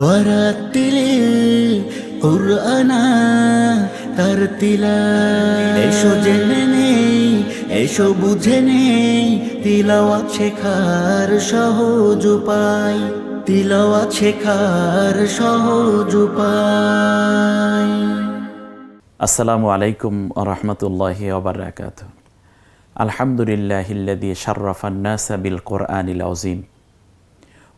വരാത്തിലെ ഖുർആന തരത്തില. এসো জেনে নেই এসো বুঝে নেই তিলাওয়াত শেখার সহজ উপায় তিলাওয়াত শেখার সহজ উপায় আসসালামু আলাইকুম রহমতুল্লাহি ওবরাকাত আলহামদুলিল্লাহিল্লাযী শাররাফান নাসা বিল কোরআনিল আযীম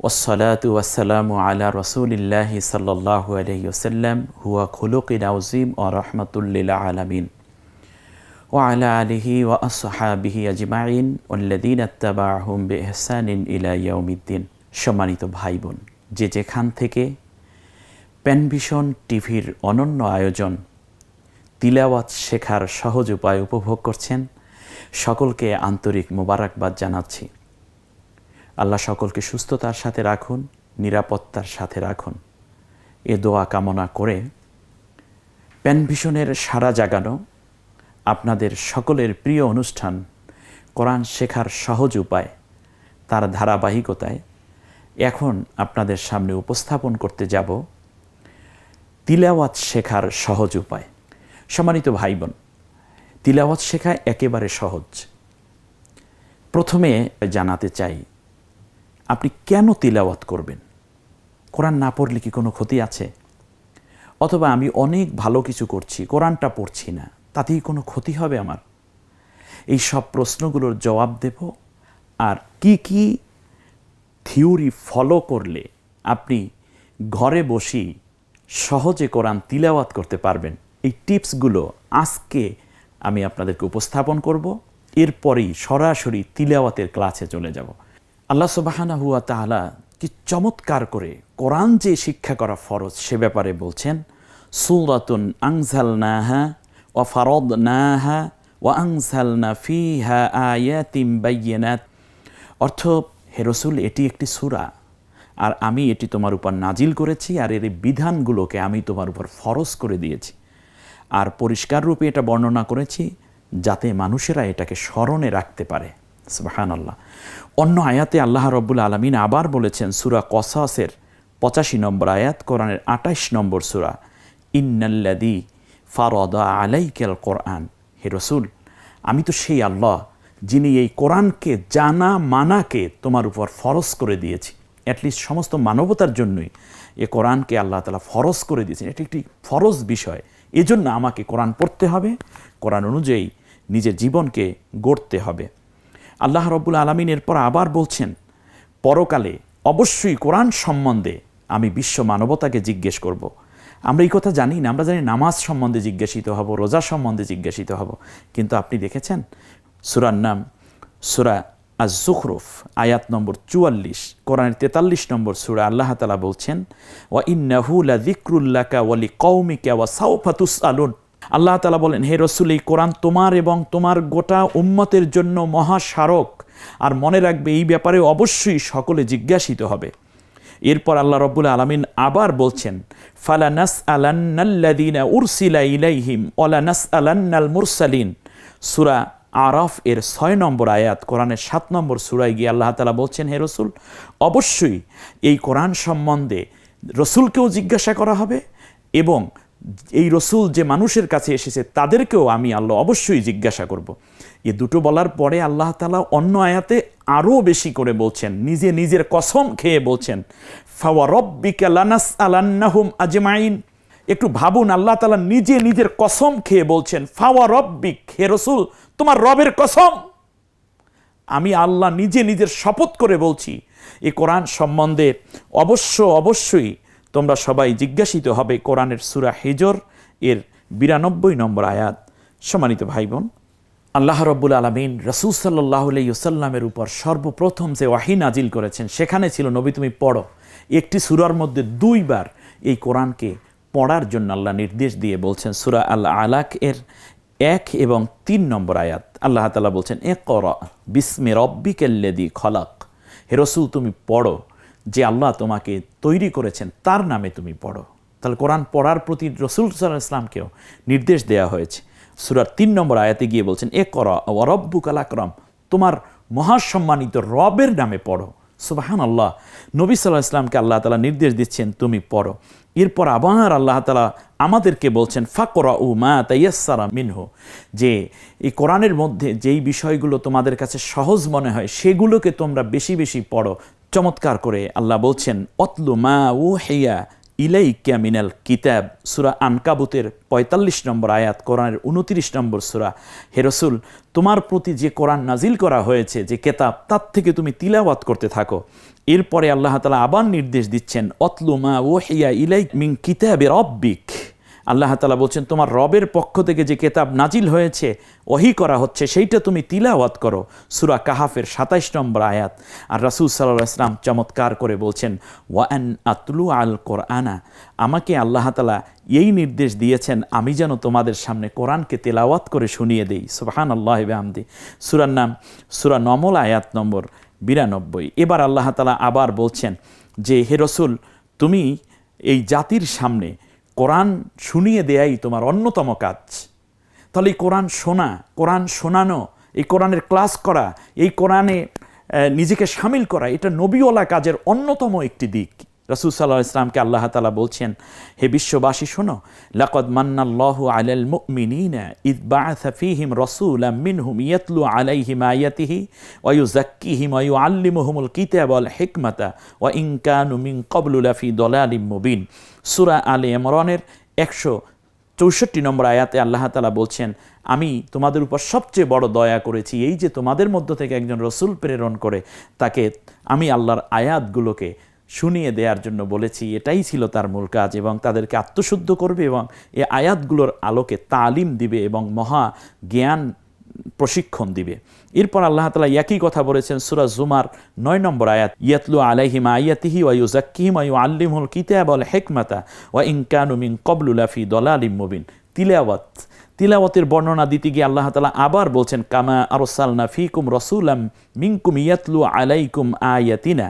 ওসলাতু আসসালামু আলা রসুলিল্লাহি সাল্লাহ আলহিউসাল্লাম হুয়া খুলুক আউজিম ও রহমতুল্লিল আলমিন। ও আলা আলিহি ও আসহাবিহি আজমাইন উল্লাদিন আত্তাবাহুম বে এহসানিন ইলাইয়াউমিদ্দিন সম্মানিত ভাই বোন যে যেখান থেকে প্যানভিশন টিভির অনন্য আয়োজন, তিলাওয়াত শেখার সহজ উপায় উপভোগ করছেন, সকলকে আন্তরিক মোবারকবাদ জানাচ্ছি। আল্লাহ সকলকে সুস্থতার সাথে রাখুন, নিরাপত্তার সাথে রাখুন। এ দোয়া কামনা করে প্যানভিশনের সারা জাগানো আপনাদের সকলের প্রিয় অনুষ্ঠান কোরআন শেখার সহজ উপায় তার ধারাবাহিকতায় এখন আপনাদের সামনে উপস্থাপন করতে যাব তিলাওয়াত শেখার সহজ উপায়। সম্মানিত ভাই বোন তিলাওয়াত শেখা একেবারে সহজ। প্রথমে জানাতে চাই আপনি কেন তিলাওয়াত করবেন? কোরআন না পড়লে কি কোনো ক্ষতি আছে? অথবা আমি অনেক ভালো কিছু করছি, কোরআনটা পড়ছি না, তাতেই কোনো ক্ষতি হবে আমার? এই সব প্রশ্নগুলোর জবাব দেব আর কি কি থিওরি ফলো করলে আপনি ঘরে বসেই সহজে কোরআন তিলাওয়াত করতে পারবেন? এই টিপসগুলো আজকে আমি আপনাদেরকে উপস্থাপন করব। এরপরেই সরাসরি তিলাওয়াতের ক্লাসে চলে যাব। আল্লাহ সুবাহানা হুয়া তাহলা কি চমৎকার করে কোরআন যে শিক্ষা করা ফরজ সে ব্যাপারে বলছেন, সুরাতুন আংজাল নাহা ও ফারদ নাহা ও আংজাল না ফি ফিহা আয়াতিম বাইয়েনাত। অর্থ, হে রসুল, এটি একটি সুরা। আর আমি এটি তোমার উপর নাজিল করেছি আর এর বিধানগুলোকে আমি তোমার উপর ফরজ করে দিয়েছি। আর পরিষ্কার রূপে এটা বর্ণনা করেছি যাতে মানুষেরা এটাকে স্মরণে রাখতে পারে। সুবাহান আল্লাহ অন্য আয়াতে আল্লাহ রব্বুল আলমিন আবার বলেছেন, সুরা কসাসের পঁচাশি নম্বর আয়াত, কোরআনের আটাইশ নম্বর সুরা ইন্নাল্লাদি ফারদা আলাইকেল কোরআন। হে রসুল, আমি তো সেই আল্লাহ যিনি এই কোরআনকে জানা মানাকে তোমার উপর ফরজ করে দিয়েছি। অ্যাটলিস্ট সমস্ত মানবতার জন্যই এ কোরআনকে আল্লাহ তালা ফরজ করে দিয়েছেন। এটি একটি ফরজ বিষয়। এজন্য আমাকে কোরআন পড়তে হবে। কোরআন অনুযায়ী নিজের জীবনকে গড়তে হবে। আল্লাহ রব্বুল আলমিন এরপর আবার বলছেন, পরকালে অবশ্যই কোরআন সম্বন্ধে আমি বিশ্ব মানবতাকে জিজ্ঞেস করব। আমরা এই কথা জানি না, আমরা জানি নামাজ সম্বন্ধে জিজ্ঞাসিত হব, রোজা সম্বন্ধে জিজ্ঞাসিত হব কিন্তু আপনি দেখেছেন, সুরার নাম, সুরা আজ জুখরুফ আয়াত নম্বর চুয়াল্লিশ, কোরআনের তেতাল্লিশ নম্বর সুরা আল্লাহ তালা বলছেন, ওয়া ইন্নাহুলা দিক্রুল্লাকা ওয়ালি কৌমিকা ওয়া সাউফাতুস আলুন আল্লাহ তালা বলেন, হে রসুল, এই কোরআন তোমার এবং তোমার গোটা উম্মতের জন্য মহাস্মারক। আর মনে রাখবে, এই ব্যাপারে অবশ্যই সকলে জিজ্ঞাসিত হবে। এরপর আল্লাহ রব্বুল আলমিন আবার বলছেন ফালা নাস আলান্নাল্লাদিনা উরসিলা ইলাইহিম ওলা নাস আলান্নাল মুরসালিন। সুরা আরফ এর ছয় নম্বর আয়াত, কোরআনের সাত নম্বর সুরায় গিয়ে আল্লাহ তালা বলছেন, হে রসুল, অবশ্যই এই কোরআন সম্বন্ধে রসুলকেও জিজ্ঞাসা করা হবে এবং এই রসুল যে মানুষের কাছে এসেছে, তাদেরকেও আমি আল্লাহ অবশ্যই জিজ্ঞাসা করব। এ দুটো বলার পরে আল্লাহ তালা অন্য আয়াতে আরও বেশি করে বলছেন, নিজে নিজের কসম খেয়ে বলছেন ফাওয়ারব্বিকা লানাস আলান্নাহুম আজমাইন একটু ভাবুন, আল্লাহ তালা নিজে নিজের কসম খেয়ে বলছেন, ফাওয়া রব্বিক, হে রসুল, তোমার রবের কসম আমি আল্লাহ নিজে নিজের শপথ করে বলছি, এ কোরআন সম্বন্ধে অবশ্য অবশ্যই তোমরা সবাই জিজ্ঞাসিত হবে কোরআনের সুরা হেজর এর বিরানব্বই নম্বর আয়াত। সম্মানিত ভাই বোন আল্লাহ রব্বুল আলমিন রসুল সাল্লাহ সাল্লামের উপর সর্বপ্রথম যে ওয়াহি নাজিল করেছেন, সেখানে ছিল, নবী, তুমি পড়ো। একটি সুরার মধ্যে দুইবার এই কোরআনকে পড়ার জন্য আল্লাহ নির্দেশ দিয়ে বলছেন, সুরা আল্লাহ আলাক এর এক এবং তিন নম্বর আয়াত। আল্লাহ তালা বলছেন এ কর বিস্মে রব্বিকেল্লেদি খলাক। হে রসুল, তুমি পড়ো। যে আল্লাহ তোমাকে তৈরি করেছেন, তার নামে তুমি পড়ো। তাহলে কোরআন পড়ার প্রতি রসুল সাল্লাহ ইসলামকেও নির্দেশ দেওয়া হয়েছে। সুরার তিন নম্বর আয়াতে গিয়ে বলছেন, এ কর অরব্বু কালাকরম তোমার মহাসম্মানিত রবের নামে পড়ো। সুবাহান আল্লাহ নবী সাল্লাহ ইসলামকে আল্লাহ তালা নির্দেশ দিচ্ছেন, তুমি পড়ো। এরপর আবার আল্লাহ তালা আমাদেরকে বলছেন ফাকরা উ মা তাইয়াসারা মিনহু, যে এই কোরআনের মধ্যে যেই বিষয়গুলো তোমাদের কাছে সহজ মনে হয়, সেগুলোকে তোমরা বেশি বেশি পড়ো। চমৎকার করে আল্লাহ বলছেন, অতলু মা উ হেয়া ইলাইকা মিনাল কিতাব। সুরা আনকাবুতের পঁয়তাল্লিশ নম্বর আয়াত, কোরআনের উনত্রিশ নম্বর সুরা। হেরসুল তোমার প্রতি যে কোরআন নাজিল করা হয়েছে, যে কেতাব, তার থেকে তুমি তিলাওয়াত করতে থাকো। এরপরে আল্লাহ তালা আবার নির্দেশ দিচ্ছেন, অতলু মা ও হেয়া ইলাই মিং কিতাবের অব্বিক আল্লাহ তালা বলছেন, তোমার রবের পক্ষ থেকে যে কেতাব নাজিল হয়েছে, ওহি করা হচ্ছে, সেইটা তুমি তিলাওয়াত করো। সুরা কাহাফের সাতাইশ নম্বর আয়াত। আর রাসুল সাল্লাহ ইসলাম চমৎকার করে বলছেন ওয়ান আতলু আল কোরআনা, আমাকে আল্লাহ তালা এই নির্দেশ দিয়েছেন, আমি যেন তোমাদের সামনে কোরআনকে তেলাওয়াত করে শুনিয়ে দিই। সুবাহান আল্লাহ আমদি সুরার নাম, সুরা নমল আয়াত নম্বর বিরানব্বই। এবার আল্লাহ তালা আবার বলছেন যে, হে রসুল, তুমি এই জাতির সামনে কোরআন শুনিয়ে দেয়াই তোমার অন্যতম কাজ। তাহলে এই কোরআন শোনা, কোরআন শোনানো, এই কোরআনের ক্লাস করা, এই কোরআনে নিজেকে সামিল করা, এটা নবীওয়ালা কাজের অন্যতম একটি দিক। রসুল সাল্লাহ ইসলামকে আল্লাহ তালা বলছেন, হে বিশ্ববাসী, শোনো, লাকদ মান্নাল্লাহু আলাল মুমিনিনা ইদ বাআসা ফীহিম রাসূলাম মিনহুম ইয়াতলু আলাইহিম আয়াতিহি ওয়া ইউযাক্কিহিম ওয়া ইউআল্লিমুহুমুল কিতাব ওয়াল হিকমাতা ওয়া ইন কানু মিন ক্বাবলু লাফি দালালিম মুবিন। সূরা আলে ইমরানের একশো চৌষট্টি নম্বর আয়াতে আল্লাহ তালা বলছেন, আমি তোমাদের উপর সবচেয়ে বড় দয়া করেছি, এই যে তোমাদের মধ্য থেকে একজন রসুল প্রেরণ করে, তাকে আমি আল্লাহর আয়াতগুলোকে শুনিয়ে দেওয়ার জন্য বলেছি, এটাই ছিল তার মূল কাজ এবং তাদেরকে আত্মশুদ্ধ করবে এবং এ আয়াতগুলোর আলোকে তালিম দিবে এবং মহা জ্ঞান প্রশিক্ষণ দিবে। এরপর আল্লাহ তালা একই কথা বলেছেন, সুরা জুমার নয় নম্বর আয়াত, ইয়াতলু আলাইহিম আয়াতিহি ওয়া ইউজাক্কিহিম ওয়া ইউআল্লিমুল কিতাব ওয়াল হিকমাতা ওয়া ইন কানু মিন ক্বাবলু লাফি দালালিম মুবিন। তিলাওয়াত তিলাওয়াতের বর্ণনা দিতে গিয়ে আল্লাহ তালা আবার বলছেন, কামা আরসালনা ফিকুম রসুলাম মিঙ্কুম ইয়াতলু আলাইকুম আয়াতিনা।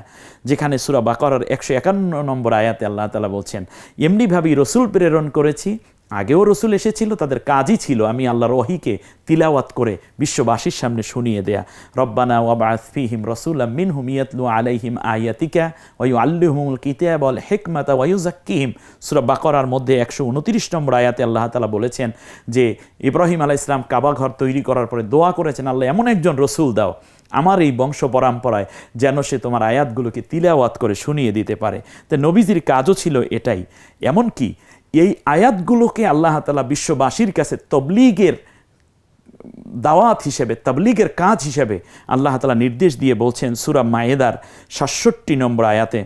যেখানে সুরা বাকরার একশো একান্ন নম্বর আয়াতে আল্লাহ তালা বলছেন, এমনিভাবেই রসুল প্রেরণ করেছি আগেও রসুল এসেছিল, তাদের কাজই ছিল আমি আল্লাহর ওহিকে তিলাওয়াত করে বিশ্ববাসীর সামনে শুনিয়ে দেয়া। রব্বানা ওয়াবাস রসুল রসুলাম মিনহুম ইয়াতলু আলাইহিম আয়াতিকা ওয়ু আল্লিহুমুল কিতাব ওয়াল হিকমাতা ওয়ায়ুজাক্কিহিম সূরা বাকরার মধ্যে একশো উনত্রিশ নম্বর আয়াতে আল্লাহ তালা বলেছেন যে, ইব্রাহিম আলাইহিস সালাম কাবা ঘর তৈরি করার পরে দোয়া করেছেন, আল্লাহ এমন একজন রসুল দাও, আমার এই বংশ পরম্পরায় যেন সে তোমার আয়াতগুলোকে তিলাওয়াত করে শুনিয়ে দিতে পারে। তো নবীজির কাজও ছিল এটাই। এমনকি এই আয়াতগুলোকে আল্লাহ তালা বিশ্ববাসীর কাছে তবলিগের দাওয়াত হিসেবে, তাবলিগের কাজ হিসেবে আল্লাহ তালা নির্দেশ দিয়ে বলছেন সুরা মায়েদার সাতষট্টি নম্বর আয়াতে,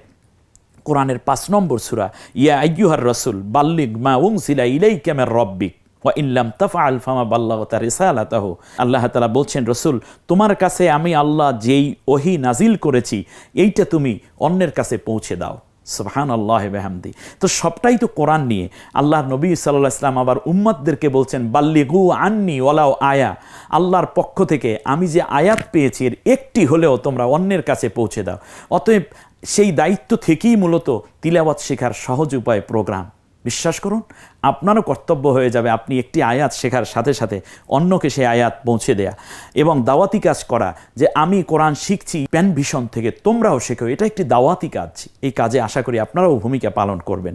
কোরআনের পাঁচ নম্বর সুরা, ইয়া আইয়ুহার রসুল বাল্লিক মা উং সিলা ইলাই ক্যামের রব্বিক, ওয়া ইল্লাম তাফা আলফামা বাল্লাহ তার রিসালাতাহ। আল্লাহ তালা বলছেন, রসুল, তোমার কাছে আমি আল্লাহ যেই ওহি নাজিল করেছি, এইটা তুমি অন্যের কাছে পৌঁছে দাও। সুবহান আল্লাহ বেহামদি। তো সবটাই তো কোরআন নিয়ে। আল্লাহ নবী সাল্লাহ ইসলাম আবার উম্মাদদেরকে বলছেন, বাল্লিগু আননি ওলাও আয়া। আল্লাহর পক্ষ থেকে আমি যে আয়াত পেয়েছি, এর একটি হলেও তোমরা অন্যের কাছে পৌঁছে দাও। অতএব সেই দায়িত্ব থেকেই মূলত তিলাওয়াত শেখার সহজ উপায় প্রোগ্রাম। বিশ্বাস করুন, আপনারও কর্তব্য হয়ে যাবে আপনি একটি আয়াত শেখার সাথে সাথে অন্যকে সেই আয়াত পৌঁছে দেয়া এবং দাওয়াতি কাজ করা যে আমি কোরআন শিখছি, প্যান ভিশন থেকে তোমরাও শেখো, এটা একটি দাওয়াতি কাজ। এই কাজে আশা করি আপনারাও ভূমিকা পালন করবেন।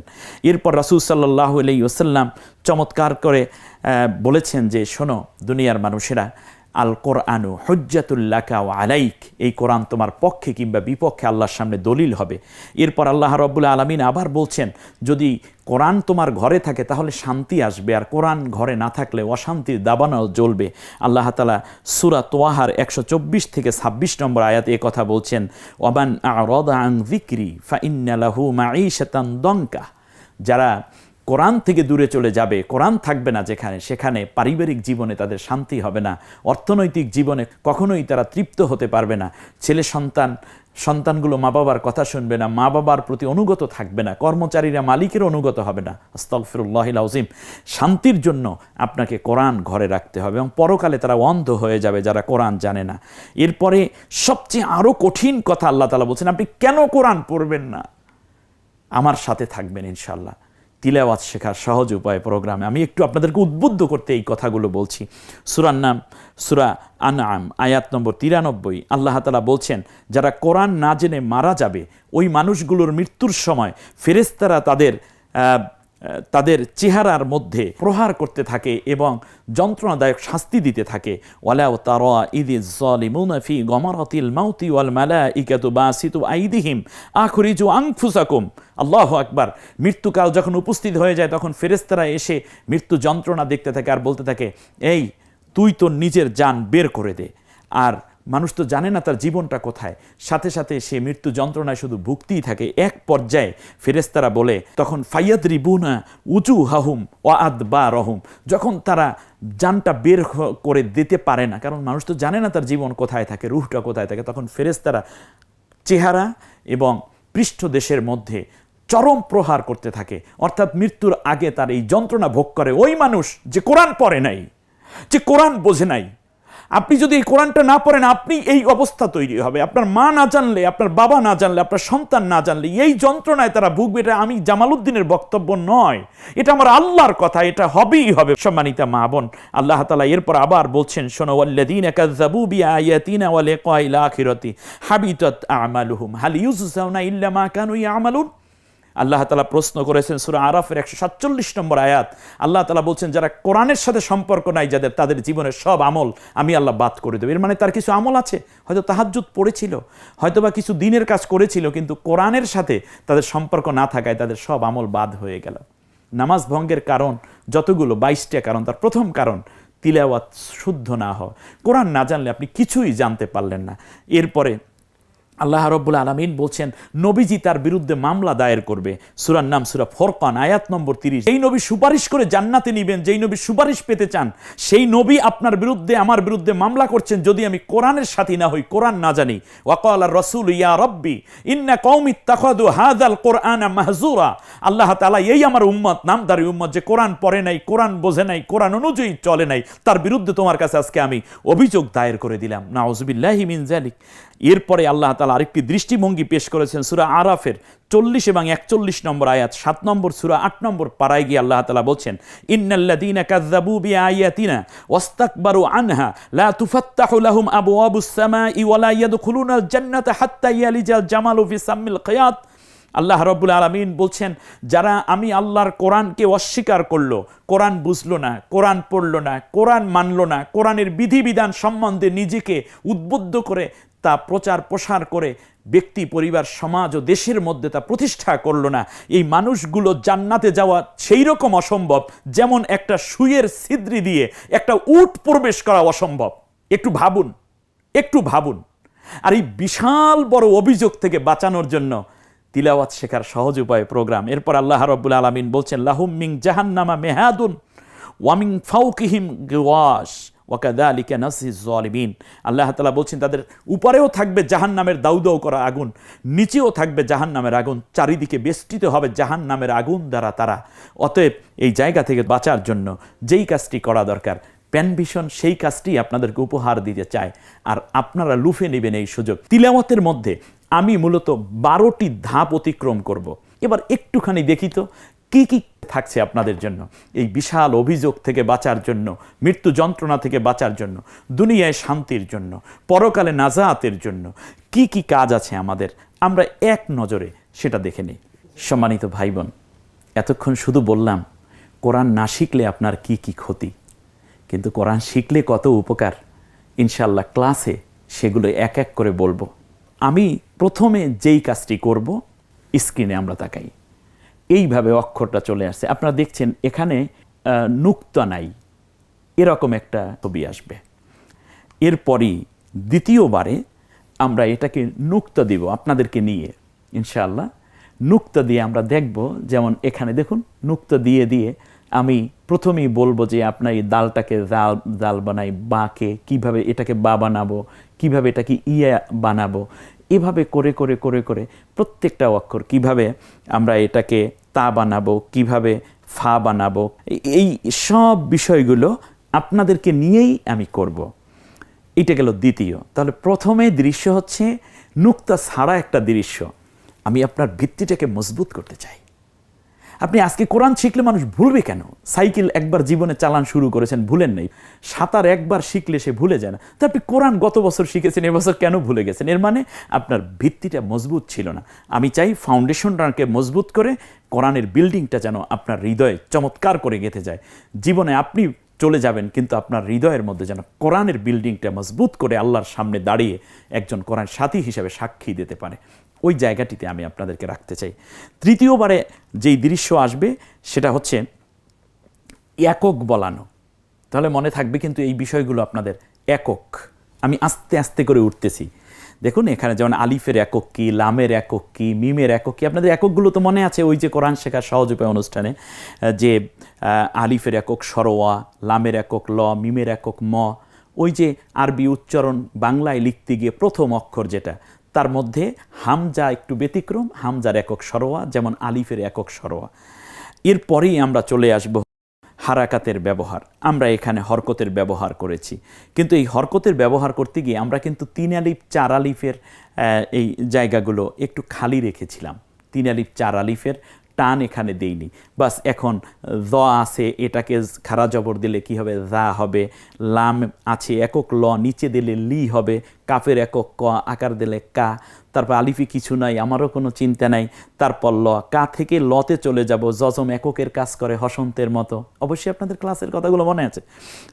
এরপর রাসুল সাল্লাহ আলাই ওসাল্লাম চমৎকার করে বলেছেন যে, শোনো দুনিয়ার মানুষেরা আল কোরআনু হজ্জাতুল্লাকা ও আলাইক এই কোরআন তোমার পক্ষে কিংবা বিপক্ষে আল্লাহর সামনে দলিল হবে। এরপর আল্লাহ রব্বুল আলমিন আবার বলছেন, যদি কোরআন তোমার ঘরে থাকে তাহলে শান্তি আসবে, আর কোরআন ঘরে না থাকলে অশান্তির দাবানল জ্বলবে। আল্লাহ তালা সুরা তোয়াহার একশো চব্বিশ থেকে ছাব্বিশ নম্বর আয়াত এ কথা বলছেন ওবান আং জিক্রি ফা ইন্নালাহু মাঈশাতান দঙ্কা যারা কোরআন থেকে দূরে চলে যাবে, কোরআন থাকবে না যেখানে, সেখানে পারিবারিক জীবনে তাদের শান্তি হবে না। অর্থনৈতিক জীবনে কখনোই তারা তৃপ্ত হতে পারবে না। ছেলে সন্তান, সন্তানগুলো মা বাবার কথা শুনবে না, মা বাবার প্রতি অনুগত থাকবে না, কর্মচারীরা মালিকের অনুগত হবে না। আস্তফিরুল্লাহ আজিম শান্তির জন্য আপনাকে কোরআন ঘরে রাখতে হবে এবং পরকালে তারা অন্ধ হয়ে যাবে যারা কোরআন জানে না। এরপরে সবচেয়ে আরও কঠিন কথা আল্লাহ তালা বলছেন, আপনি কেন কোরআন পড়বেন না? আমার সাথে থাকবেন ইনশাল্লাহ তিলাওয়াত শেখার সহজ উপায় প্রোগ্রামে আমি একটু আপনাদেরকে উদ্বুদ্ধ করতে এই কথাগুলো বলছি। সুরার নাম, সুরা আনআম, আয়াত নম্বর তিরানব্বই। আল্লাহ তালা বলছেন, যারা কোরআন না জেনে মারা যাবে, ওই মানুষগুলোর মৃত্যুর সময় ফেরেস্তারা তাদের তাদের চেহারার মধ্যে প্রহার করতে থাকে এবং যন্ত্রণাদায়ক শাস্তি দিতে থাকে। ওয়ালা তারা ইদি জালিমুনা ফি গমারাতিল মাউতি ওয়াল মালাইকাতু বাসিতু আইদিহিম আখরিজু আনফুসাকুম। আল্লাহু আকবার। মৃত্যুকাল যখন উপস্থিত হয়ে যায়, তখন ফেরেস্তারা এসে মৃত্যু যন্ত্রণা দেখতে থাকে আর বলতে থাকে, এই, তুই তোর নিজের যান বের করে দে। আর মানুষ তো জানে না তার জীবনটা কোথায়। সাথে সাথে সে মৃত্যু যন্ত্রণায় শুধু ভুগতেই থাকে। এক পর্যায়ে ফেরেস্তারা বলে, তখন ফাইয়াদ রিবুনা উঁচু হাহুম ও আদ বা রহুম যখন তারা জানটা বের করে দিতে পারে না, কারণ মানুষ তো জানে না তার জীবন কোথায় থাকে, রুহটা কোথায় থাকে, তখন ফেরেস্তারা চেহারা এবং পৃষ্ঠদেশের মধ্যে চরম প্রহার করতে থাকে। অর্থাৎ মৃত্যুর আগে তার এই যন্ত্রণা ভোগ করে, ওই মানুষ যে কোরআন পড়ে নাই, যে কোরআন বোঝে নাই আপনি যদি এই কোরআনটা না পড়েন, আপনি এই অবস্থা তৈরি হবে। আপনার মা না জানলে, আপনার বাবা না জানলে, আপনার সন্তান না জানলে, এই যন্ত্রণায় তারা ভুগবে, এটা আমি জামালউদ্দিনের বক্তব্য নয়। এটা আমার আল্লাহর কথা, এটা হবেই হবে। সম্মানিতা মা বোন, আল্লাহ তালা এরপর আবার বলছেন, শোনো হাবিতাত আমালুহুম। হাল ইল্লা মা কানু ইয়ামালুন? আল্লাহ তালা প্রশ্ন করেছেন সুরা আরাফের একশো সাতচল্লিশ নম্বর আয়াত। আল্লাহ তালা বলছেন, যারা কোরআনের সাথে সম্পর্ক নাই, যাদের তাদের জীবনের সব আমল আমি আল্লাহ বাদ করে দেবো। এর মানে তার কিছু আমল আছে। হয়তো তাহাজ্জুদ পড়েছিল হয়তো বা কিছু দিনের কাজ করেছিল, কিন্তু কোরআনের সাথে তাদের সম্পর্ক না থাকায় তাদের সব আমল বাদ হয়ে গেল। নামাজ ভঙ্গের কারণ যতগুলো, বাইশটা কারণ, তার প্রথম কারণ তিলাওয়াত শুদ্ধ না হওয়া। কোরআন না জানলে আপনি কিছুই জানতে পারলেন না। এরপরে আল্লাহ রব্বুল আলমিন বলছেন, নবীজি তার বিরুদ্ধে মামলা দায়ের করবে। সুরার নাম সুরা ফরকান, আয়াত নম্বর তিরিশ। এই নবী সুপারিশ করে জান্নাতে নিবেন, যেই নবী সুপারিশ পেতে চান, সেই নবী আপনার বিরুদ্ধে, আমার বিরুদ্ধে মামলা করছেন যদি আমি কোরআনের সাথী না হই, কোরআন না জানি। ওয়াকাল রসুল, ইয়া রব্বি, ইন্না কৌমি তাকাদু হাদাল কোরআন মাহজুরা আল্লাহ তালা এই আমার উম্মত, নামদারি উম্মত, যে কোরআন পড়ে নাই, কোরআন বোঝে নাই, কোরআন অনুযায়ী চলে নাই, তার বিরুদ্ধে তোমার কাছে আজকে আমি অভিযোগ দায়ের করে দিলাম। না ওজবিল্লাহি মিন এরপরে আল্লাহ তালা আরেকটি দৃষ্টিভঙ্গি পেশ করেছেন সুরা আরাফের চল্লিশ এবং একচল্লিশ নম্বর আয়াত, সাত নম্বর সুরা, আট নম্বর পাড়ায় গিয়ে আল্লাহ তালা বলছেন আল্লাহ রব্বুল আলমিন বলছেন, যারা আমি আল্লাহর কোরআনকে অস্বীকার করল, কোরআন বুঝলো না, কোরআন পড়ল না, কোরআন মানলো না, কোরআনের বিধিবিধান সম্বন্ধে নিজেকে উদ্বুদ্ধ করে তা প্রচার প্রসার করে ব্যক্তি, পরিবার, সমাজ ও দেশের মধ্যে তা প্রতিষ্ঠা করল না। এই মানুষগুলো জান্নাতে যাওয়া সেই রকম অসম্ভব, যেমন একটা সুয়ের ছিদ্রি দিয়ে একটা উট প্রবেশ করা অসম্ভব। একটু ভাবুন একটু ভাবুন। আর এই বিশাল বড় অভিযোগ থেকে বাঁচানোর জন্য তিলাওয়াত শেখার সহজ উপায় প্রোগ্রাম। এরপর আল্লাহ রব্বুল আলমিন বলছেন, লাহুম মিং জাহান্নামা মেহাদুন ওয়ামিং ফাউকিহিম গওয়াস ওয়াকাদা আলিকা নাসি জলিমিন। আল্লাহ তালা বলছেন, তাদের উপরেও থাকবে জাহান নামের দাউদাউ করা আগুন, নিচেও থাকবে জাহান নামের আগুন, চারিদিকে বেষ্টিত হবে জাহান নামের আগুন দ্বারা তারা। অতএব এই জায়গা থেকে বাঁচার জন্য যেই কাজটি করা দরকার প্যানভিশন সেই কাজটি আপনাদেরকে উপহার দিতে চায়। আর আপনারা লুফে নেবেন এই সুযোগ। তিলাওয়াতের মধ্যে আমি মূলত বারোটি ধাপ অতিক্রম করব। এবার একটুখানি দেখি তো কি কি থাকছে আপনাদের জন্য? এই বিশাল অভিযোগ থেকে বাঁচার জন্য, মৃত্যু যন্ত্রণা থেকে বাঁচার জন্য, দুনিয়ায় শান্তির জন্য, পরকালে নাজাতের জন্য কি কি কাজ আছে আমাদের? আমরা এক নজরে সেটা দেখে নিই। সম্মানিত ভাই বোন এতক্ষণ শুধু বললাম, কোরআন না শিখলে আপনার কি কি ক্ষতি? কিন্তু কোরআন শিখলে কত উপকার? ইনশাল্লাহ ক্লাসে সেগুলো এক এক করে বলব। আমি প্রথমে যেই কাজটি করব, স্ক্রিনে আমরা তাকাই। এইভাবে অক্ষরটা চলে আসছে। আপনারা দেখছেন এখানে নুক্তা নাই। এরকম একটা ছবি আসবে। এরপরই দ্বিতীয়বারে আমরা এটাকে নুক্তা দিব আপনাদেরকে নিয়ে, ইনশাআল্লাহ। নুক্তা দিয়ে আমরা দেখব, যেমন এখানে দেখুন, নুক্তা দিয়ে দিয়ে আমি প্রথমেই বলব যে আপনার এই দালটাকে জাল জাল বানাই, বাকে কীভাবে এটাকে বা বানাবো, কীভাবে এটাকে ইয়া বানাবো। এভাবে করে করে করে করে প্রত্যেকটা অক্ষর কীভাবে আমরা এটাকে তা বানাবো, কীভাবে ফা বানাবো, এই- সব বিষয়গুলো আপনাদেরকে নিয়েই আমি করব। এটা গেল দ্বিতীয়। তাহলে প্রথমে দৃশ্য হচ্ছে, নুক্তা ছাড়া একটা দৃশ্য। আমি আপনার ভিত্তিটাকে মজবুত করতে চাই। আপনি আজকে কোরআন শিখলে মানুষ ভুলবে কেন? সাইকেল একবার জীবনে চালান শুরু করেছেন, ভুলেন নাই। সাঁতার একবার শিখলে সে ভুলে যায় না। তো আপনি কোরআন গত বছর শিখেছেন এবছর কেন ভুলে গেছেন? এর মানে আপনার ভিত্তিটা মজবুত ছিল না। আমি চাই ফাউন্ডেশনটাকে মজবুত করে কোরআনের বিল্ডিংটা যেন আপনার হৃদয়ে চমৎকার করে গেঁথে যায়। জীবনে আপনি চলে যাবেন, কিন্তু আপনার হৃদয়ের মধ্যে যেন কোরআনের বিল্ডিংটা মজবুত করে আল্লাহর সামনে দাঁড়িয়ে একজন কোরআন সাথী হিসেবে সাক্ষী দিতে পারে। ওই জায়গাটিতে আমি আপনাদেরকে রাখতে চাই। তৃতীয়বারে যেই দৃশ্য আসবে, সেটা হচ্ছে একক বলানো। তাহলে মনে থাকবে কিন্তু এই বিষয়গুলো আপনাদের একক। আমি আস্তে আস্তে করে উঠতেছি। দেখুন, এখানে যেমন আলিফের একক কি, লামের একক কি, মিমের একক কি, আপনাদের এককগুলো তো মনে আছে ওই যে কোরআন শেখার সহজ উপায় অনুষ্ঠানে যে আলিফের একক সরোয়া লামের একক ল, মিমের একক ম, ওই যে আরবি উচ্চারণ বাংলায় লিখতে গিয়ে প্রথম অক্ষর যেটা তার মধ্যে হামজা একটু ব্যতিক্রম, হামজার একক সরোয়া, যেমন আলিফের একক সরোয়া। এরপরেই আমরা চলে আসব হারাকাতের ব্যবহার। আমরা এখানে হরকতের ব্যবহার করেছি। কিন্তু এই হরকতের ব্যবহার করতে গিয়ে আমরা কিন্তু তিন আলিফ, চার আলিফের এই জায়গাগুলো একটু খালি রেখেছিলাম। তিন আলিফ, চার আলিফের টান এখানে দেইনি। বাস এখন দ আছে, এটাকে খারা জবর দিলে কি হবে? দা হবে। লাম আছে একক ল, নিচে দিলে লি হবে। কাফের একক ক, আকার দিলে কা। তারপর আলিফি কিছু নাই, আমারও কোনো চিন্তা নাই। তারপর ল, কা থেকে লতে চলে যাব। জজম এককের কাজ করে হসন্তের মতো। অবশ্যই আপনাদের ক্লাসের কথাগুলো মনে আছে।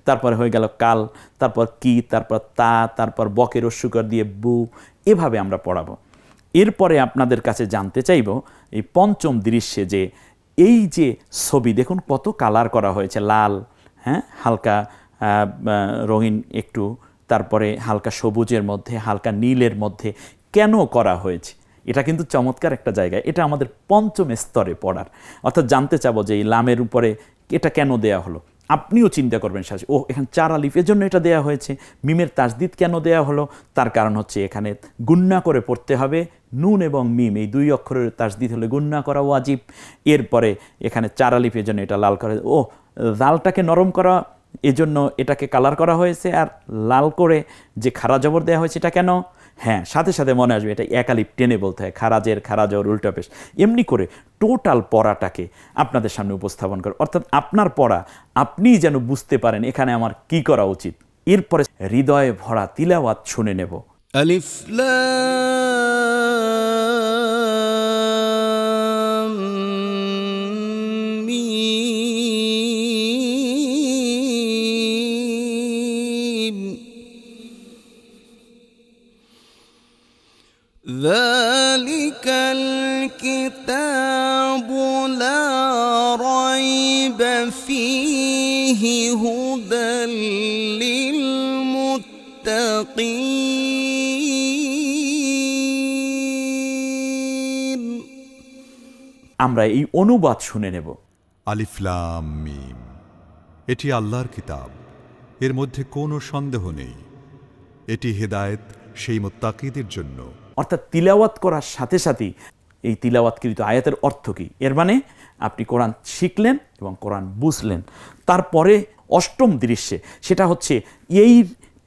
তারপরে হয়ে গেল কাল, তারপর কি, তারপর তা, তারপর বকের অস্যুকর দিয়ে বু। এভাবে আমরা পড়াবো। এরপরে আপনাদের কাছে জানতে চাইব এই পঞ্চম দৃশ্যে যে এই যে ছবি, দেখুন কত কালার করা হয়েছে, লাল হ্যাঁ? হালকা রঙিন একটু, তারপরে হালকা সবুজের মধ্যে, হালকা নীলের মধ্যে কেন করা হয়েছে? এটা কিন্তু চমৎকার একটা জায়গা, এটা আমাদের পঞ্চম স্তরে পড়ার। অর্থাৎ জানতে চাবো যে এই লামের উপরে এটা কেন দেয়া হলো? আপনিও চিন্তা করবেন সাথে ও এখানে চার আলিফ, এর জন্য এটা দেয়া হয়েছে। মিমের তাজদিদ কেন দেয়া হলো? তার কারণ হচ্ছে এখানে গুন্না করে পড়তে হবে। নুন এবং মিম, এই দুই অক্ষরের তাজদিদ হলে গুন্না করা ওয়াজিব। এরপরে এখানে চার আলিফ জন্য এটা লাল করে ও লালটাকে নরম করা এজন্য এটাকে কালার করা হয়েছে আর লাল করে যে খারা জবর দেওয়া হয়েছে এটা কেন? হ্যাঁ সাথে সাথে মনে আসবে এটা একালিপ টেনে বলতে হয়, খারাজের খারাজর উল্টাপেশ এমনি করে টোটাল পড়াটাকে আপনাদের সামনে উপস্থাপন করে অর্থাৎ আপনার পড়া আপনি যেন বুঝতে পারেন এখানে আমার কি করা উচিত। এরপরে হৃদয়ে ভরা তিলাওয়াত শুনে নেব। আলিফ فيه هدى للمتقين আমরা এই অনুবাদ শুনে নেব আলিফলাম মিম এটি আল্লাহর কিতাব এর মধ্যে কোনো সন্দেহ নেই এটি হেদায়েত সেই মোত্তাকিদের জন্য অর্থাৎ তিলাওয়াত করার সাথে সাথেই এই তিলাওয়াতকৃত আয়াতের অর্থ কী এর মানে আপনি কোরআন শিখলেন এবং কোরআন বুঝলেন। তারপরে অষ্টম দৃশ্যে সেটা হচ্ছে এই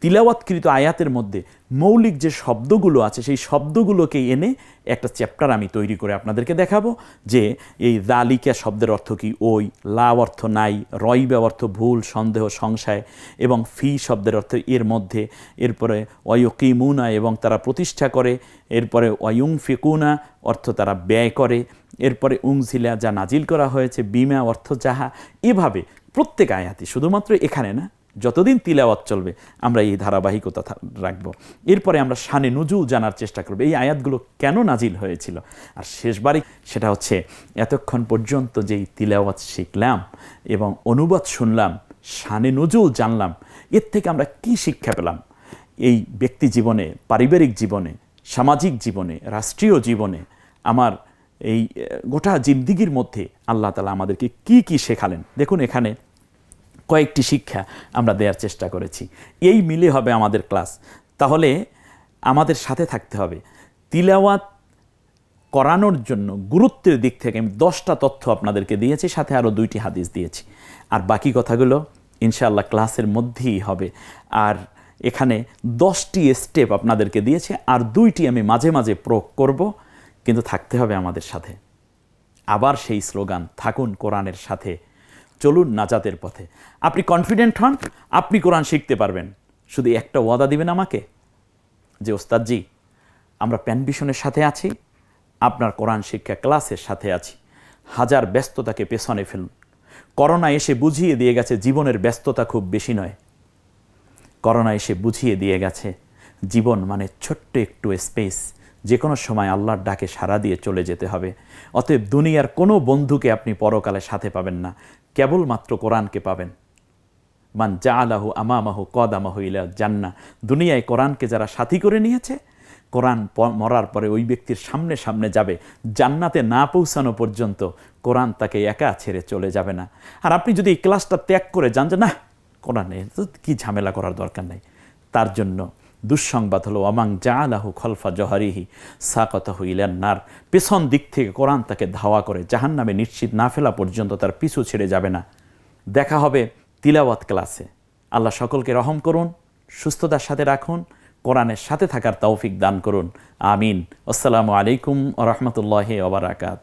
তিলাওয়াতকৃত আয়াতের মধ্যে মৌলিক যে শব্দগুলো আছে, সেই শব্দগুলোকে এনে একটা চ্যাপ্টার আমি তৈরি করে আপনাদেরকে দেখাবো যে এই দালিকা শব্দের অর্থ কি? ওই লাভ অর্থ নাই রইবে অর্থ ভুল, সন্দেহ, সংশয় এবং ফি শব্দের অর্থ এর মধ্যে। এরপরে অয়কিমুনা এবং তারা প্রতিষ্ঠা করে, এরপরে অয়ুং ফিকুনা অর্থ তারা ব্যয় করে, এরপরে উংঝিলা যা নাজিল করা হয়েছে, বিমা অর্থ যাহা। এভাবে প্রত্যেক আয়াতি শুধুমাত্র এখানে না যতদিন তিলাওয়াত চলবে, আমরা এই ধারাবাহিকতা রাখব। এরপরে আমরা শানে নুজুল জানার চেষ্টা করব, এই আয়াতগুলো কেন নাজিল হয়েছিল? আর শেষবারই সেটা হচ্ছে, এতক্ষণ পর্যন্ত যেই তিলাওয়াত শিখলাম এবং অনুবাদ শুনলাম, শানে নজুল জানলাম, এর থেকে আমরা কি শিক্ষা পেলাম? এই ব্যক্তি জীবনে, পারিবারিক জীবনে, সামাজিক জীবনে, রাষ্ট্রীয় জীবনে, আমার এই গোটা জিন্দিগির মধ্যে আল্লাহ তালা আমাদেরকে কি কি শেখালেন? দেখুন এখানে কয়েকটি শিক্ষা আমরা দেওয়ার চেষ্টা করেছি। এই মিলে হবে আমাদের ক্লাস। তাহলে আমাদের সাথে থাকতে হবে। তিলাওয়াত করানোর জন্য গুরুত্বের দিক থেকে আমি দশটা তথ্য আপনাদেরকে দিয়েছি, সাথে আরও দুইটি হাদিস দিয়েছি। আর বাকি কথাগুলো ইনশাআল্লাহ ক্লাসের মধ্যেই হবে। আর এখানে দশটি স্টেপ আপনাদেরকে দিয়েছে, আর দুইটি আমি মাঝে মাঝে প্রয়োগ করব, কিন্তু থাকতে হবে আমাদের সাথে। আবার সেই স্লোগান, থাকুন কোরআনের সাথে। চলুন নাজাতের পথে। আপনি কনফিডেন্ট হন, আপনি কোরআন শিখতে পারবেন। শুধু একটা ওয়াদা দিবেন আমাকে যে, ওস্তাদজি, আমরা প্যানভিশনের সাথে আছি, আপনার কোরআন শিক্ষা ক্লাসের সাথে আছি। হাজার ব্যস্ততাকে পেছনে ফেলুন। করোনা এসে বুঝিয়ে দিয়ে গেছে, জীবনের ব্যস্ততা খুব বেশি নয়। করোনা এসে বুঝিয়ে দিয়ে গেছে, জীবন মানে ছোট্ট একটু স্পেস যে কোনো সময় আল্লাহর ডাকে সাড়া দিয়ে চলে যেতে হবে। অতএব দুনিয়ার কোনো বন্ধুকে আপনি পরকালে সাথে পাবেন না। কেবলমাত্র কোরআনকে পাবেন। মান জা আলাহু আমামাহু কদামাহু ইলা জান্না দুনিয়ায় কোরআনকে যারা সাথী করে নিয়েছে, কোরআন মরার পরে ওই ব্যক্তির সামনে সামনে যাবে। জান্নাতে না পৌঁছানো পর্যন্ত কোরআন তাকে একা ছেড়ে চলে যাবে না। আর আপনি যদি এই ক্লাসটা ত্যাগ করে যান যে না কোরআনে কি ঝামেলা করার দরকার নেই। তার জন্য দুঃসংবাদ হলো অমাং জা আলাহু খলফা জহারিহি সাকতাহু ইলান্নার পেছন দিক থেকে কোরআন তাকে ধাওয়া করে জাহান নামে নিশ্চিত না ফেলা পর্যন্ত তার পিছু ছেড়ে যাবে না। দেখা হবে তিলাওয়াত ক্লাসে। আল্লাহ সকলকে রহম করুন, সুস্থতার সাথে রাখুন, কোরআনের সাথে থাকার তৌফিক দান করুন। আমিন। আসসালামু আলাইকুম রহমতুল্লাহ ওবরাকাত